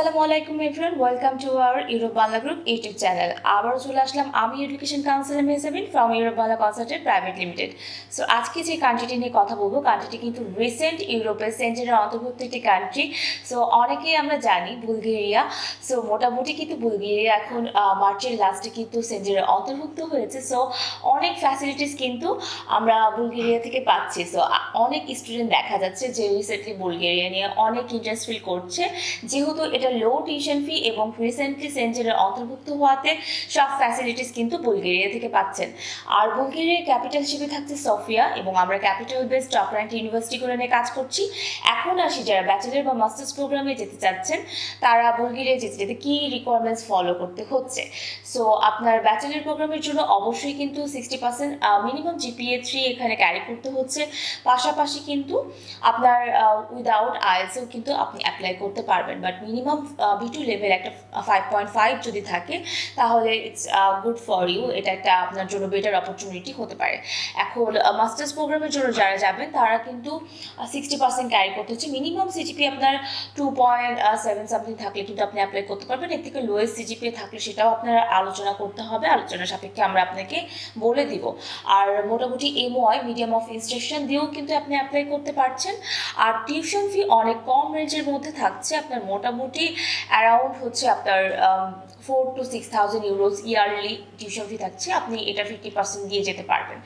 আসসালামু আলাইকুম everyone welcome to our Europe Bangla group YouTube channel আবারও চলে আসলাম আমি education counsellor Mehjabin from Europe Bangla consultant private limited so আজকে যে কান্ট্রিটি নিয়ে কথা বলব কান্ট্রিটি কিন্তু রিসেন্ট ইউরোপের সেন্টারের অন্তর্ভুক্ত একটি কান্ট্রি সো অনেকেই আমরা জানি বুলগেরিয়া সো মোটামুটি কিন্তু বুলগেরিয়া এখন মার্চের লাস্টে কিন্তু সেন্টারের অন্তর্ভুক্ত হয়েছে। সো অনেক ফ্যাসিলিটিস কিন্তু আমরা বুলগেরিয়া থেকে পাচ্ছি। সো অনেক স্টুডেন্ট দেখা যাচ্ছে যে রিসেন্টলি বুলগেরিয়া নিয়ে অনেক ইন্টারেস্ট ফিল করছে। যেহেতু এটা লো টিউশন ফি এবং রিসেন্টলি সেন্টারের অন্তর্ভুক্ত হওয়াতে সব ফ্যাসিলিটিস কিন্তু বুলগেরিয়া থেকে পাচ্ছেন। আর বুলগেরিয়ার ক্যাপিটাল হিসেবে থাকছে সফিয়া এবং আমরা ক্যাপিটাল বেস টপ র্যাঙ্ক করে নিয়ে কাজ করছি। এখন আসি যারা ব্যাচেলার বা মাস্টার্স প্রোগ্রামে যেতে চাচ্ছেন, তারা বুলগেরিয়া যেতে যেতে কী রিকোয়ারমেন্টস ফলো করতে হচ্ছে? সো আপনার ব্যাচেলার প্রোগ্রামের জন্য অবশ্যই কিন্তু sixty percent minimum GPA three এখানে ক্যারি করতে হচ্ছে। পাশাপাশি কিন্তু আপনার উইদাউট আইএলসেও কিন্তু আপনি অ্যাপ্লাই করতে পারবেন। But minimum B two level একটা ফাইভ পয়েন্ট ফাইভ যদি থাকে, তাহলে ইটস গুড ফর ইউ এটা একটা আপনার জন্য বেটার অপরচুনিটি হতে পারে। এখন মাস্টার্স প্রোগ্রামের জন্য যারা যাবেন, তারা কিন্তু সিক্সটি পার্সেন্ট ক্যারি করতে হচ্ছে। মিনিমাম সিজিপি আপনার টু পয়েন্ট সেভেন সামথিং থাকলে কিন্তু আপনি অ্যাপ্লাই করতে পারবেন। এর থেকে লোয়েস্ট সিজিপি থাকলে সেটাও আপনার আলোচনা করতে হবে। আলোচনা সাপেক্ষে আমরা আপনাকে বলে দিব। আর মোটামুটি এমওআই মিডিয়াম অফ ইনস্ট্রাকশন দিয়েও কিন্তু আপনি অ্যাপ্লাই করতে পারছেন। আর টিউশন ফি অনেক কম রেঞ্জের মধ্যে থাকছে। আপনার মোটামুটি অ্যারাউন্ড হচ্ছে আপনার four two six thousand euros yearly tuition fee থাকছে, আপনি এটা ফিফটি পার্সেন্ট দিয়ে যেতে পারবেন।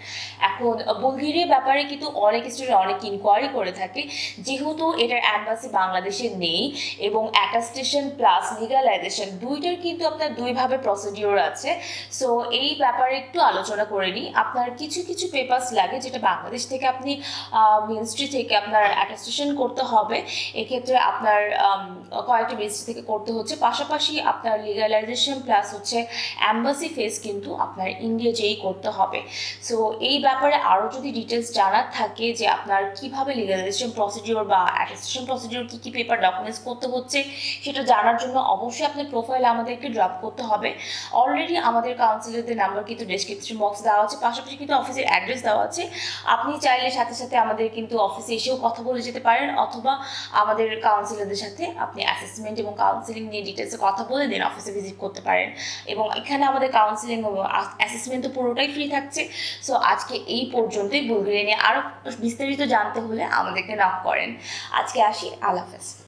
এখন বুলগেরিয়ার ব্যাপারে কিন্তু অনেক স্টুডেন্ট অনেক ইনকোয়ারি করে থাকে, যেহেতু এটার অ্যাম্বাসি বাংলাদেশে নেই এবং অ্যাটাস্টেশন প্লাস লিগালাইজেশন দুইটার কিন্তু আপনার দুইভাবে প্রসিডিওর আছে। সো এই ব্যাপারে একটু আলোচনা করে নিই। আপনার কিছু কিছু পেপার্স লাগে যেটা বাংলাদেশ থেকে আপনি মিনিস্ট্রি থেকে আপনার অ্যাটাস্টেশন করতে হবে। এক্ষেত্রে আপনার কয়েকটি মিনিস্ট্রি থেকে করতে হচ্ছে। পাশাপাশি আপনার লিগালাইজেশন প্লাস হচ্ছে অ্যাম্বাসি ফেস কিন্তু আপনার ইন্ডিয়া যেই করতে হবে। সো এই ব্যাপারে আরও যদি ডিটেলস জানার থাকে যে আপনার কীভাবে লিগালাইজেশন প্রসিডিওর বা অ্যাটাস্টেশন প্রসিডিওর কী কী পেপার ডকুমেন্টস করতে হচ্ছে, সেটা জানার জন্য অবশ্যই আপনার প্রোফাইল আমাদেরকে ড্রপ করতে হবে। অলরেডি আমাদের কাউন্সিলরদের নাম্বার কিন্তু ডেসক্রিপশন বক্স দেওয়া আছে। পাশাপাশি কিন্তু অফিসের অ্যাড্রেস দেওয়া আছে। আপনি চাইলে সাথে সাথে আমাদের কিন্তু অফিসে এসেও কথা বলে যেতে পারেন, অথবা আমাদের কাউন্সিলরদের সাথে আপনি অ্যাসেসমেন্ট এবং কাউন্সিলিং নিয়ে ডিটেলসে কথা বলে দিন অফিসে ভিজিট করতে পারেন। এবং এখানে আমাদের কাউন্সিলিং অ্যাসেসমেন্ট তো পুরোটাই ফ্রি থাকছে। সো আজকে এই পর্যন্তই। বুলগেরিয়া নিয়ে আরও বিস্তারিত জানতে হলে আমাদেরকে নক করেন। আজকে আসি। আল্লাহ হাফেজ।